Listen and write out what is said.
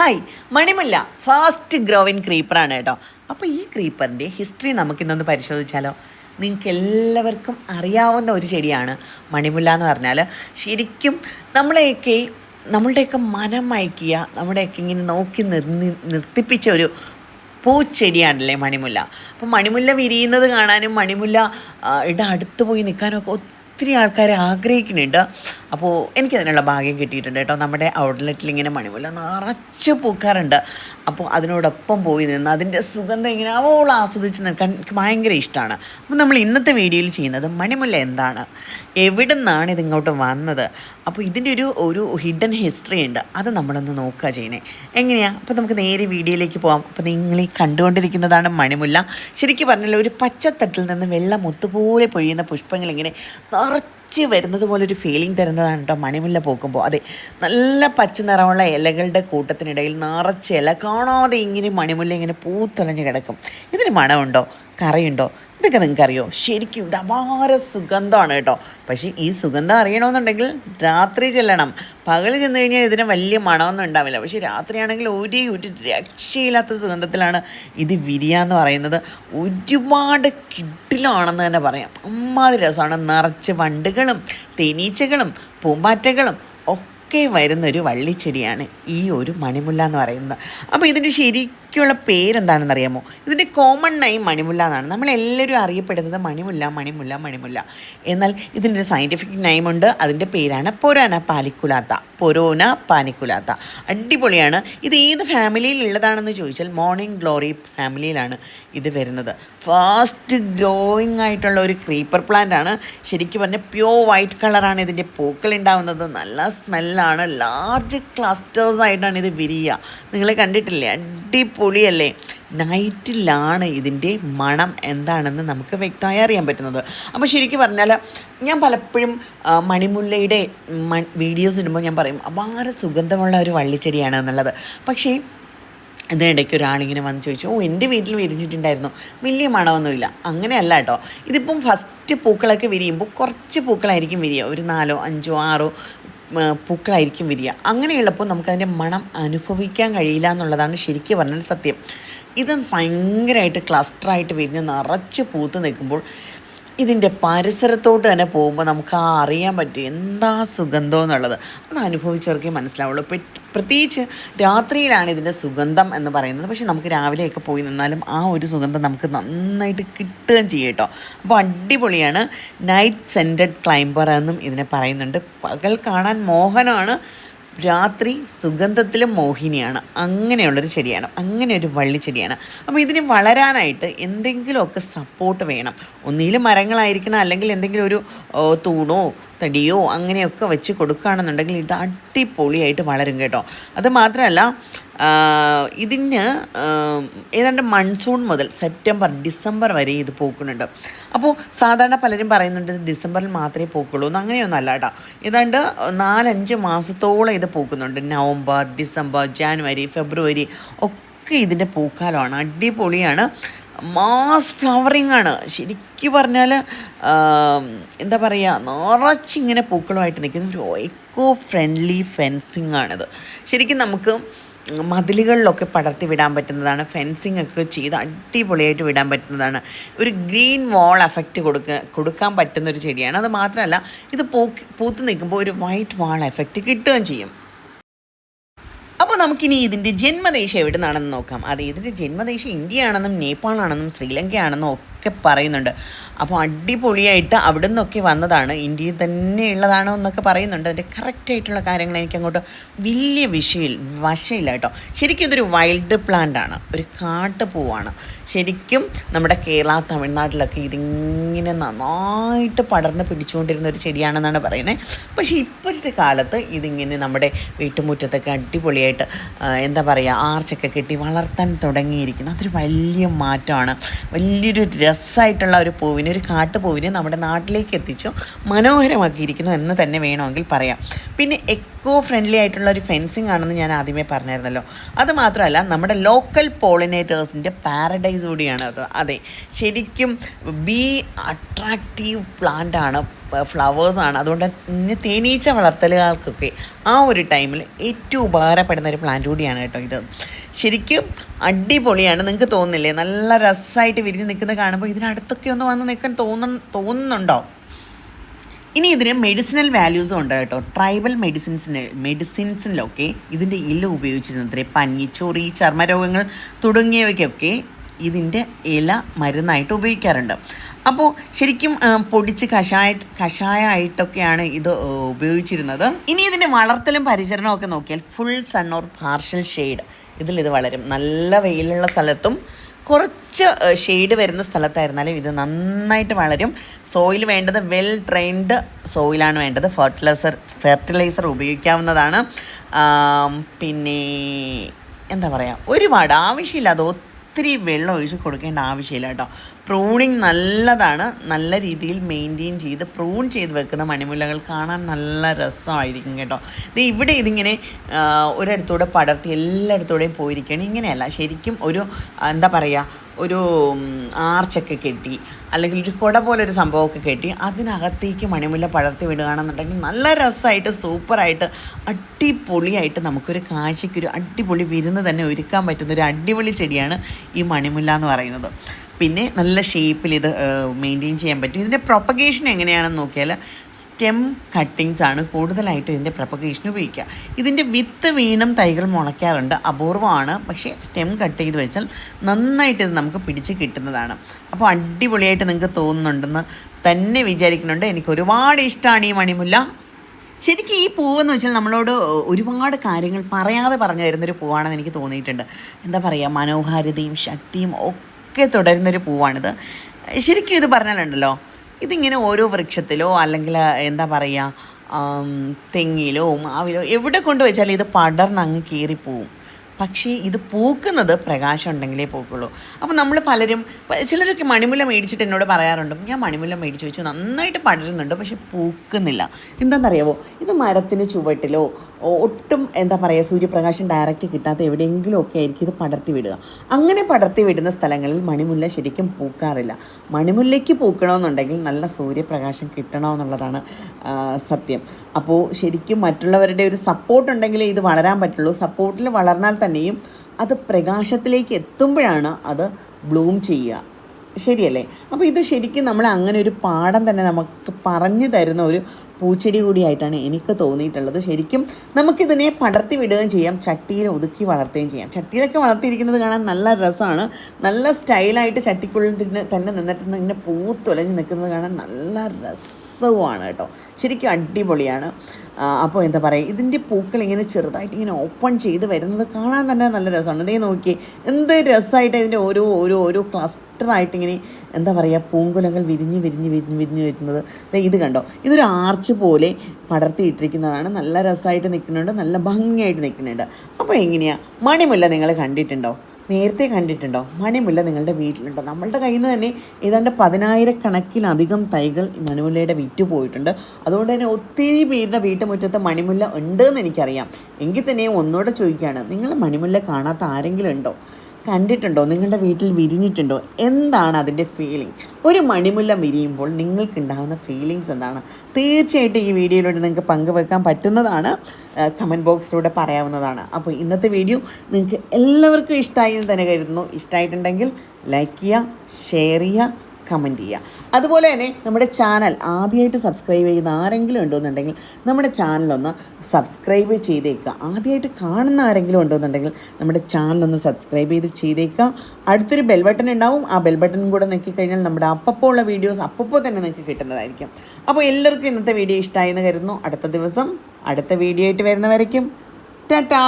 Hi മണിമുല്ല fast growing ക്രീപ്പറാണ് കേട്ടോ. അപ്പോൾ ഈ ക്രീപ്പറിന്റെ ഹിസ്റ്ററി നമുക്കിന്നൊന്ന് പരിശോധിച്ചാലോ? നിങ്ങൾക്ക് എല്ലാവർക്കും അറിയാവുന്ന ഒരു ചെടിയാണ് മണിമുല്ല എന്ന് പറഞ്ഞാൽ ശരിക്കും നമ്മളെയൊക്കെ നമ്മളുടെയൊക്കെ മനം മയക്കിയ നമ്മുടെയൊക്കെ ഇങ്ങനെ നോക്കി നിർന്നി നിർത്തിപ്പിച്ച ഒരു പൂച്ചെടിയാണല്ലേ മണിമുല്ല. അപ്പോൾ മണിമുല്ല വിരിയുന്നത് കാണാനും മണിമുല്ല ഇട അടുത്ത് പോയി നിൽക്കാനും ഒക്കെ ഒത്തിരി ആൾക്കാർ ആഗ്രഹിക്കുന്നുണ്ട്. അപ്പോൾ എനിക്കതിനുള്ള ഭാഗ്യം കിട്ടിയിട്ടുണ്ട് കേട്ടോ. നമ്മുടെ ഔട്ട്ലെറ്റിൽ ഇങ്ങനെ മണിമുല്ല നിറച്ച് പൂക്കാറുണ്ട്. അപ്പോൾ അതിനോടൊപ്പം പോയി നിന്ന് അതിന്റെ സുഗന്ധം ഇങ്ങനെ അവൾ ആസ്വദിച്ച് നിൽക്കാൻ എനിക്ക് ഭയങ്കര ഇഷ്ടമാണ്. അപ്പോൾ നമ്മൾ ഇന്നത്തെ വീഡിയോയിൽ ചെയ്യുന്നത് മണിമുല്ല എന്താണ്? എവിടെ നിന്നാണ് ഇതിങ്ങോട്ട് വന്നത്? അപ്പോൾ ഇതിന്റെ ഒരു ഒരു ഹിഡൻ ഹിസ്റ്ററി ഉണ്ട്. അത് നമ്മളൊന്ന് നോക്കുക ചെയ്യണേ എങ്ങനെയാണ് അപ്പോൾ നമുക്ക് നേരെ വീഡിയോയിലേക്ക് പോകാം അപ്പോൾ നിങ്ങൾ ഈ കണ്ടുകൊണ്ടിരിക്കുന്നതാണ് മണിമുല്ല. ശരിക്കും പറഞ്ഞാൽ ഒരു പച്ചത്തട്ടിൽ നിന്ന് വെള്ളം ഒത്തുപോലെ പൊഴിയുന്ന പുഷ്പങ്ങൾ ഇങ്ങനെ നിറച്ച് വരുന്നത് പോലെ ഒരു ഫീലിംഗ് തരുന്നതാണ് കേട്ടോ മണിമുല്ല പോകുമ്പോൾ അതെ നല്ല പച്ച നിറമുള്ള ഇലകളുടെ കൂട്ടത്തിനിടയിൽ നിറച്ച് ഇല കാണാതെ ഇങ്ങനെ മണിമുല്ല ഇങ്ങനെ പൂത്തൊലഞ്ഞ് കിടക്കും. ഇതിന് മണമുണ്ടോ? കറിയുണ്ടോ? ഇതൊക്കെ നിങ്ങൾക്ക് അറിയോ ശരിക്കും അപാര സുഗന്ധമാണ് കേട്ടോ. പക്ഷേ ഈ സുഗന്ധം അറിയണമെന്നുണ്ടെങ്കിൽ രാത്രി ചെല്ലണം. പകൽ ചെന്ന് കഴിഞ്ഞാൽ ഇതിന് വലിയ മണമൊന്നും ഉണ്ടാവില്ല. പക്ഷേ രാത്രിയാണെങ്കിൽ ഒരു ഒരു രക്ഷയില്ലാത്ത സുഗന്ധത്തിലാണ് ഇത് വിരിയാന്ന് പറയുന്നത്. ഒരുപാട് കിട്ടിലാണെന്ന് തന്നെ പറയാം. അമ്മാതിരി രസമാണ്. നിറച്ച് വണ്ടുകളും തേനീച്ചകളും പൂമ്പാറ്റകളും ഒക്കെ വരുന്നൊരു വള്ളിച്ചെടിയാണ് ഈ ഒരു മണിമുല്ല എന്ന് പറയുന്നത്. അപ്പോൾ ഇതിന്റെ ശരിക്കുള്ള പേരെന്താണെന്ന് അറിയാമോ ഇതിന്റെ കോമൺ നെയിം മണിമുല്ല എന്നാണ്. നമ്മളെല്ലാവരും അറിയപ്പെടുന്നത് മണിമുല്ല മണിമുല്ല മണിമുല്ല. എന്നാൽ ഇതിന്റെ സയന്റിഫിക് നെയിമുണ്ട് അതിന്റെ പേരാണ് പൊരാന പാലിക്കുലാത്ത. പൊരോന പാനിക്കുലാത്ത അടിപൊളിയാണ്. ഇത് ഏത് ഫാമിലിയിലുള്ളതാണെന്ന് ചോദിച്ചാൽ മോർണിംഗ് ഗ്ലോറി ഫാമിലിയിലാണ് ഇത് വരുന്നത്. ഫാസ്റ്റ് ഗ്രോയിങ് ആയിട്ടുള്ള ഒരു ക്രീപ്പർ പ്ലാന്റ് ആണ്. ശരിക്കും പറഞ്ഞാൽ പ്യോർ വൈറ്റ് കളറാണ് ഇതിന്റെ പൂക്കൾ ഉണ്ടാവുന്നത്. നല്ല സ്മെല്ലാണ് ലാർജ് ക്ലസ്റ്റേഴ്സ് ആയിട്ടാണ് ഇത് വിരിയുക. നിങ്ങൾ കണ്ടിട്ടില്ലേ? അടിപൊളിയല്ലേ നൈറ്റിലാണ് ഇതിന്റെ മണം എന്താണെന്ന് നമുക്ക് വ്യക്തമായി അറിയാൻ പറ്റുന്നത്. അപ്പോൾ ശരിക്കും പറഞ്ഞാൽ ഞാൻ പലപ്പോഴും മണിമുല്ലയുടെ വീഡിയോസ് ഇടുമ്പോൾ ഞാൻ പറയും വളരെ സുഗന്ധമുള്ള ഒരു വള്ളിച്ചെടിയാണ് എന്നുള്ളത്. പക്ഷേ ഇതിനിടയ്ക്ക് ഒരാളിങ്ങനെ വന്ന് ചോദിച്ചു ഓ എന്റെ വീട്ടിൽ വിരിഞ്ഞിട്ടുണ്ടായിരുന്നു. വലിയ മണമൊന്നുമില്ല. അങ്ങനെയല്ല കേട്ടോ. ഇതിപ്പം ഫസ്റ്റ് പൂക്കളൊക്കെ വിരിയുമ്പോൾ കുറച്ച് പൂക്കളായിരിക്കും വിരിയുക. ഒരു നാലോ അഞ്ചോ ആറോ പൂക്കളായിരിക്കും വരിക. അങ്ങനെയുള്ളപ്പോൾ നമുക്കതിന്റെ മണം അനുഭവിക്കാൻ കഴിയില്ല എന്നുള്ളതാണ് ശരിക്കും പറഞ്ഞാൽ സത്യം. ഇത് ഭയങ്കരമായിട്ട് ക്ലസ്റ്ററായിട്ട് വിരിഞ്ഞ് നിറച്ച് പൂത്ത് നിൽക്കുമ്പോൾ ഇതിന്റെ പരിസരത്തോട്ട് തന്നെ പോകുമ്പോൾ നമുക്ക് ആ അറിയാൻ പറ്റും എന്താ സുഗന്ധം എന്നുള്ളത്. അത് അനുഭവിച്ചവർക്കേ മനസ്സിലാവുള്ളൂ. പെ- പ്രത്യേകിച്ച് രാത്രിയിലാണ് ഇതിന്റെ സുഗന്ധം എന്ന് പറയുന്നത്. പക്ഷേ നമുക്ക് രാവിലെയൊക്കെ പോയി നിന്നാലും ആ ഒരു സുഗന്ധം നമുക്ക് നന്നായിട്ട് കിട്ടുകയും ചെയ്യും കേട്ടോ. അപ്പോൾ അടിപൊളിയാണ് നൈറ്റ് സെന്റഡ് ക്ലൈംബർ എന്നും ഇതിനെ പറയുന്നുണ്ട്. പകൽ കാണാൻ മോഹനമാണ് രാത്രി സുഗന്ധത്തിലും മോഹിനിയാണ്. അങ്ങനെയുള്ളൊരു ചെടിയാണ് അങ്ങനെ ഒരു വള്ളിച്ചെടിയാണ് അപ്പോൾ ഇതിന് വളരാനായിട്ട് എന്തെങ്കിലുമൊക്കെ സപ്പോർട്ട് വേണം. ഒന്നിലും മരങ്ങളായിരിക്കണം അല്ലെങ്കിൽ എന്തെങ്കിലും ഒരു തൂണോ തടിയോ അങ്ങനെയൊക്കെ വെച്ച് കൊടുക്കുകയാണെന്നുണ്ടെങ്കിൽ ഇത് അടിപൊളിയായിട്ട് വളരും കേട്ടോ. അത് മാത്രമല്ല ഇതിന് ഏതാണ്ട് മൺസൂൺ മുതൽ സെപ്റ്റംബർ ഡിസംബർ വരെ ഇത് പൂക്കുന്നുണ്ട്. അപ്പോൾ സാധാരണ പലരും പറയുന്നുണ്ട് ഇത് ഡിസംബറിൽ മാത്രമേ പൂക്കുള്ളൂ എന്ന്. അങ്ങനെയൊന്നും അല്ല കേട്ടോ. ഏതാണ്ട് നാലഞ്ച് മാസത്തോളം ഇത് പൂക്കുന്നുണ്ട്. നവംബർ ഡിസംബർ ജാനുവരി ഫെബ്രുവരി ഒക്കെ ഇതിന്റെ പൂക്കാലമാണ്. അടിപൊളിയാണ്. മാസ് ഫ്ലവറിങ് ആണ്. ശരിക്കും പറഞ്ഞാൽ എന്താ പറയുക നിറച്ചിങ്ങനെ പൂക്കളുമായിട്ട് നിൽക്കുന്ന ഒരു എക്കോ ഫ്രണ്ട്ലി ഫെൻസിങ് ആണിത്. ശരിക്കും നമുക്ക് മതിലുകളിലൊക്കെ പടർത്തി വിടാൻ പറ്റുന്നതാണ് ഫെൻസിങ് ഒക്കെ ചെയ്ത് അടിപൊളിയായിട്ട് വിടാൻ പറ്റുന്നതാണ്. ഒരു ഗ്രീൻ വാൾ എഫക്റ്റ് കൊടുക്ക കൊടുക്കാൻ പറ്റുന്ന ഒരു ചെടിയാണ്. അത് മാത്രമല്ല ഇത് പൂ പൂത്ത് നിൽക്കുമ്പോൾ ഒരു വൈറ്റ് വാൾ എഫക്റ്റ് കിട്ടുകയും ചെയ്യും. നമുക്കിനി ഇതിന്റെ ജന്മദേശം എവിടെ നിന്നാണെന്ന് നോക്കാം. അതെ ഇതിന്റെ ജന്മദേശം ഇന്ത്യയാണെന്നും നേപ്പാളാണെന്നും ശ്രീലങ്കയാണെന്നും ഒക്കെ പറയുന്നുണ്ട്. അപ്പോൾ അടിപൊളിയായിട്ട് അവിടെ നിന്നൊക്കെ വന്നതാണ്. ഇന്ത്യയിൽ തന്നെ ഉള്ളതാണോ എന്നൊക്കെ പറയുന്നുണ്ട്. അതിന്റെ കറക്റ്റായിട്ടുള്ള കാര്യങ്ങൾ എനിക്ക് അങ്ങോട്ട് വലിയ വിഷയിൽ വശയില്ല കേട്ടോ. ശരിക്കും ഇതൊരു വൈൽഡ് പ്ലാന്റ് ആണ്. ഒരു കാട്ടുപൂവാണ് ശരിക്കും നമ്മുടെ കേരള തമിഴ്നാട്ടിലൊക്കെ ഇതിങ്ങനെ നന്നായിട്ട് പടർന്ന് പിടിച്ചുകൊണ്ടിരുന്ന ഒരു ചെടിയാണെന്നാണ് പറയുന്നത് പക്ഷേ ഇപ്പോഴത്തെ കാലത്ത് ഇതിങ്ങനെ നമ്മുടെ വീട്ടുമുറ്റത്തൊക്കെ അടിപൊളിയായിട്ട് എന്താ പറയുക ആർച്ചൊക്കെ കെട്ടി വളർത്താൻ തുടങ്ങിയിരിക്കുന്നു. അതൊരു വലിയ മാറ്റമാണ്. വലിയൊരു രസമായിട്ടുള്ള ഒരു പൂവിനെ ഒരു കാട്ടുപൂവിനെ നമ്മുടെ നാട്ടിലേക്ക് എത്തിച്ചു മനോഹരമാക്കിയിരിക്കുന്നു എന്ന് തന്നെ വേണമെങ്കിൽ പറയാം. പിന്നെ ഇക്കോ ഫ്രണ്ട്ലി ആയിട്ടുള്ള ഒരു ഫെൻസിങ് ആണെന്ന് ഞാൻ ആദ്യമേ പറഞ്ഞായിരുന്നല്ലോ. അത് മാത്രമല്ല നമ്മുടെ ലോക്കൽ പോളിനേറ്റേഴ്സിന്റെ പാരഡൈസ് കൂടിയാണ് അത്. അതെ ശരിക്കും ബി അട്രാക്റ്റീവ് പ്ലാന്റ് ആണ് ഫ്ലവേഴ്സാണ് അതുകൊണ്ട് ഇന്ന് തേനീച്ച വളർത്തലുകൾക്കൊക്കെ ആ ഒരു ടൈമിൽ ഏറ്റവും ഉപകാരപ്പെടുന്ന ഒരു പ്ലാന്റ് കൂടിയാണ് കേട്ടോ ഇത്. ശരിക്കും അടിപൊളിയാണ്. നിങ്ങൾക്ക് തോന്നുന്നില്ലേ? നല്ല രസമായിട്ട് വിരിഞ്ഞ് നിൽക്കുന്നത് കാണുമ്പോൾ ഇതിനടുത്തൊക്കെ ഒന്ന് വന്ന് നിൽക്കാൻ തോന്നുന്നുണ്ടോ? ഇനി ഇതിന് മെഡിസിനൽ വാല്യൂസും ഉണ്ട് കേട്ടോ. ട്രൈബൽ മെഡിസിൻസിന് മെഡിസിൻസിലൊക്കെ ഇതിന്റെ ഇല ഉപയോഗിച്ചിരുന്നത്രേ പനി ചൊറി ചർമ്മരോഗങ്ങൾ തുടങ്ങിയവയ്ക്കൊക്കെ ഇതിന്റെ ഇല മരുന്നായിട്ട് ഉപയോഗിക്കാറുണ്ട്. അപ്പോൾ ശരിക്കും പൊടിച്ച് കഷായ കഷായമായിട്ടൊക്കെയാണ് ഇത് ഉപയോഗിച്ചിരുന്നത്. ഇനി ഇതിന്റെ വളർത്തലും പരിചരണവും ഒക്കെ നോക്കിയാൽ full sun or partial shade ഇതിൽ ഇത് വളരും. നല്ല വെയിലുള്ള സ്ഥലത്തും കുറച്ച് ഷെയ്ഡ് വരുന്ന സ്ഥലത്തായിരുന്നാലും ഇത് നന്നായിട്ട് വളരും. സോയിൽ വേണ്ടത് വെൽ ട്രെയിൻഡ് സോയിലാണ് വേണ്ടത്. ഫെർട്ടിലൈസർ ഫെർട്ടിലൈസർ ഉപയോഗിക്കാവുന്നതാണ്. പിന്നെ എന്താ പറയുക ഒരുപാട് ആവശ്യമില്ലാതെ ഒത്തിരി വെള്ളം ഒഴിച്ച് കൊടുക്കേണ്ട ആവശ്യമില്ല കേട്ടോ. പ്രൂണിങ് നല്ലതാണ്. നല്ല രീതിയിൽ മെയിന്റെയിൻ ചെയ്ത് പ്രൂൺ ചെയ്ത് വെക്കുന്ന മണിമുലകൾ കാണാൻ നല്ല രസമായിരിക്കും കേട്ടോ. ഇത് ഇവിടെ ഇതിങ്ങനെ ഒരിടത്തൂടെ പടർത്തി എല്ലായിടത്തൂടെയും പോയിരിക്കുകയാണ്. ഇങ്ങനെയല്ല ശരിക്കും ഒരു എന്താ പറയുക ഒരു ആർച്ചൊക്കെ കെട്ടി അല്ലെങ്കിൽ ഒരു കുട പോലെ ഒരു സംഭവമൊക്കെ കെട്ടി അതിനകത്തേക്ക് മണിമുല്ല പടർത്തി വിടുകയാണെന്നുണ്ടെങ്കിൽ നല്ല രസമായിട്ട് സൂപ്പറായിട്ട് അടിപൊളിയായിട്ട് നമുക്കൊരു കാഴ്ചയ്ക്കൊരു അടിപൊളി വിരുന്ന് തന്നെ ഒരുക്കാൻ പറ്റുന്ന ഒരു അടിപൊളി ചെടിയാണ് ഈ മണിമുല്ല എന്ന് പറയുന്നത്. പിന്നെ നല്ല ഷേപ്പിൽ ഇത് മെയിന്റെയിൻ ചെയ്യാൻ പറ്റും. ഇതിന്റെ പ്രൊപ്പഗേഷൻ എങ്ങനെയാണെന്ന് നോക്കിയാൽ സ്റ്റെം കട്ടിങ്സ് ആണ് കൂടുതലായിട്ടും ഇതിന്റെ പ്രൊപ്പഗേഷൻ ഉപയോഗിക്കുക. ഇതിന്റെ വിത്ത് വീണും തൈകൾ മുളയ്ക്കാറുണ്ട്. അപൂർവമാണ്. പക്ഷേ സ്റ്റെം കട്ട് ചെയ്ത് വെച്ചാൽ നന്നായിട്ട് ഇത് നമുക്ക് പിടിച്ച് കിട്ടുന്നതാണ്. അപ്പോൾ അടിപൊളിയായിട്ട് നിങ്ങൾക്ക് തോന്നുന്നുണ്ടെന്ന് തന്നെ വിചാരിക്കുന്നുണ്ട്. എനിക്ക് ഒരുപാട് ഇഷ്ടമാണ് ഈ മണിമുല്ല. ശരിക്കും ഈ പൂവെന്ന് വെച്ചാൽ നമ്മളോട് ഒരുപാട് കാര്യങ്ങൾ പറയാതെ പറഞ്ഞു തരുന്നൊരു പൂവാണെന്ന് എനിക്ക് തോന്നിയിട്ടുണ്ട്. എന്താ പറയുക മനോഹാരിതയും ശക്തിയും ഒക്കെ തുടരുന്നൊരു പൂവാണിത്. ശരിക്കും ഇത് പറഞ്ഞാലുണ്ടല്ലോ ഇതിങ്ങനെ ഓരോ വൃക്ഷത്തിലോ അല്ലെങ്കിൽ എന്താ പറയുക തെങ്ങിലോ മാവിലോ എവിടെ കൊണ്ടു വെച്ചാലും ഇത് പടർന്ന് അങ്ങ് കീറിപ്പോവും. പക്ഷേ ഇത് പൂക്കുന്നത് പ്രകാശം ഉണ്ടെങ്കിലേ പൂക്കുള്ളൂ. അപ്പോൾ നമ്മൾ പലരും ചിലരൊക്കെ മണിമുല്ല മേടിച്ചിട്ട് എന്നോട് പറയാറുണ്ട് ഞാൻ മണിമുല്ല മേടിച്ച് വെച്ച് നന്നായിട്ട് പടരുന്നുണ്ട് പക്ഷെ പൂക്കുന്നില്ല. എന്താണെന്നറിയാവോ ഇത് മരത്തിന് ചുവട്ടിലോ ഒട്ടും എന്താ പറയുക സൂര്യപ്രകാശം ഡയറക്റ്റ് കിട്ടാത്ത എവിടെയെങ്കിലും ഒക്കെ ആയിരിക്കും ഇത് പടർത്തി വിടുക. അങ്ങനെ പടർത്തി വിടുന്ന സ്ഥലങ്ങളിൽ മണിമുല്ല ശരിക്കും പൂക്കാറില്ല. മണിമുല്ലയ്ക്ക് പൂക്കണമെന്നുണ്ടെങ്കിൽ നല്ല സൂര്യപ്രകാശം കിട്ടണമെന്നുള്ളതാണ് സത്യം. അപ്പോൾ ശരിക്കും മറ്റുള്ളവരുടെ ഒരു സപ്പോർട്ട് ഉണ്ടെങ്കിലേ ഇത് വളരാൻ പറ്റുള്ളൂ. സപ്പോർട്ടിൽ വളർന്നാൽ തന്നെയും അത് പ്രകാശത്തിലേക്ക് എത്തുമ്പോഴാണ് അത് ബ്ലൂം ചെയ്യുക. ശരിയല്ലേ? അപ്പോൾ ഇത് ശരിക്കും നമ്മൾ അങ്ങനെ ഒരു പാഠം തന്നെ നമുക്ക് പറഞ്ഞു തരുന്ന ഒരു പൂച്ചെടി കൂടിയായിട്ടാണ് എനിക്ക് തോന്നിയിട്ടുള്ളത്. ശരിക്കും നമുക്കിതിനെ പടർത്തി വിടുകയും ചെയ്യാം ചട്ടിയിൽ ഒതുക്കി വളർത്തുകയും ചെയ്യാം. ചട്ടിയിലൊക്കെ വളർത്തിയിരിക്കുന്നത് കാണാൻ നല്ല രസമാണ്. നല്ല സ്റ്റൈലായിട്ട് ചട്ടിക്കുള്ളിൽ തന്നെ നിന്നിട്ട് ഇങ്ങനെ പൂത്തൊലഞ്ഞ് നിൽക്കുന്നത് കാണാൻ നല്ല രസവുമാണ് കേട്ടോ. ശരിക്കും അടിപൊളിയാണ്. അപ്പോൾ എന്താ പറയുക ഇതിന്റെ പൂക്കൾ ഇങ്ങനെ ചെറുതായിട്ട് ഇങ്ങനെ ഓപ്പൺ ചെയ്ത് വരുന്നത് കാണാൻ തന്നെ നല്ല രസമാണ്. ഇതേ നോക്കി എന്ത് രസമായിട്ട് ഇതിന്റെ ഓരോ ഓരോ ഓരോ ക്ലസ്റ്ററായിട്ട് ഇങ്ങനെ എന്താ പറയുക പൂങ്കുലങ്ങൾ വിരിഞ്ഞ് വിരിഞ്ഞ് വിരിഞ്ഞ് വിരിഞ്ഞ് വരുന്നത്. ഇത് കണ്ടോ? ഇതൊരു ആർച്ച് പോലെ പടർത്തിയിട്ടിരിക്കുന്നതാണ്. നല്ല രസമായിട്ട് നിൽക്കുന്നുണ്ട് നല്ല ഭംഗിയായിട്ട് നിൽക്കുന്നുണ്ട്. അപ്പോൾ എങ്ങനെയാണ് മണിമുല്ല നിങ്ങൾ കണ്ടിട്ടുണ്ടോ? നേരത്തെ കണ്ടിട്ടുണ്ടോ? മണിമുല്ല നിങ്ങളുടെ വീട്ടിലുണ്ടോ? നമ്മളുടെ കയ്യിൽ നിന്ന് തന്നെ ഏതാണ്ട് പതിനായിരക്കണക്കിലധികം തൈകൾ മണിമുല്ലയുടെ വിറ്റ് പോയിട്ടുണ്ട്. അതുകൊണ്ട് തന്നെ ഒത്തിരി പേരുടെ വീട്ടുമുറ്റത്ത് മണിമുല്ല ഉണ്ട് എന്ന് എനിക്കറിയാം. എങ്കിൽ തന്നെ ഒന്നുകൂടെ ചോദിക്കുകയാണ് നിങ്ങൾ മണിമുല്ല കാണാത്ത ആരെങ്കിലും ഉണ്ടോ? കണ്ടിട്ടുണ്ടോ? നിങ്ങളുടെ വീട്ടിൽ വിരിഞ്ഞിട്ടുണ്ടോ? എന്താണ് അതിന്റെ ഫീലിംഗ് ഒരു മണിമുല്ല വിരിയുമ്പോൾ നിങ്ങൾക്കുണ്ടാകുന്ന ഫീലിങ്സ് എന്താണ്? തീർച്ചയായിട്ടും ഈ വീഡിയോയിലൂടെ നിങ്ങൾക്ക് പങ്കുവെക്കാൻ പറ്റുന്നതാണ്. കമന്റ് ബോക്സിലൂടെ പറയാവുന്നതാണ്. അപ്പോൾ ഇന്നത്തെ വീഡിയോ നിങ്ങൾക്ക് എല്ലാവർക്കും ഇഷ്ടമായി എന്ന് തന്നെ കരുതുന്നു. ഇഷ്ടമായിട്ടുണ്ടെങ്കിൽ ലൈക്ക് ചെയ്യുക ഷെയർ ചെയ്യുക കമന്റ് ചെയ്യുക. അതുപോലെ തന്നെ നമ്മുടെ ചാനൽ ആദ്യമായിട്ട് സബ്സ്ക്രൈബ് ചെയ്യുന്ന ആരെങ്കിലും ഉണ്ടോയെന്നുണ്ടെങ്കിൽ നമ്മുടെ ചാനലൊന്ന് സബ്സ്ക്രൈബ് ചെയ്തേക്കുക. ആദ്യമായിട്ട് കാണുന്ന ആരെങ്കിലും ഉണ്ടോയെന്നുണ്ടെങ്കിൽ നമ്മുടെ ചാനലൊന്ന് സബ്സ്ക്രൈബ് ചെയ്ത് ചെയ്തേക്കുക. അടുത്തൊരു ബെൽ ബട്ടൺ ഉണ്ടാവും. ആ ബെൽ ബട്ടൺ കൂടെ നോക്കിക്കഴിഞ്ഞാൽ നമ്മുടെ അപ്പപ്പോൾ ഉള്ള വീഡിയോസ് അപ്പപ്പോൾ തന്നെ നിങ്ങൾക്ക് കിട്ടുന്നതായിരിക്കും. അപ്പോൾ എല്ലാവർക്കും ഇന്നത്തെ വീഡിയോ ഇഷ്ടമായി എന്ന് കരുതുന്നു. അടുത്ത ദിവസം അടുത്ത വീഡിയോ ആയിട്ട് വരുന്നവരേക്കും. ടാറ്റാ!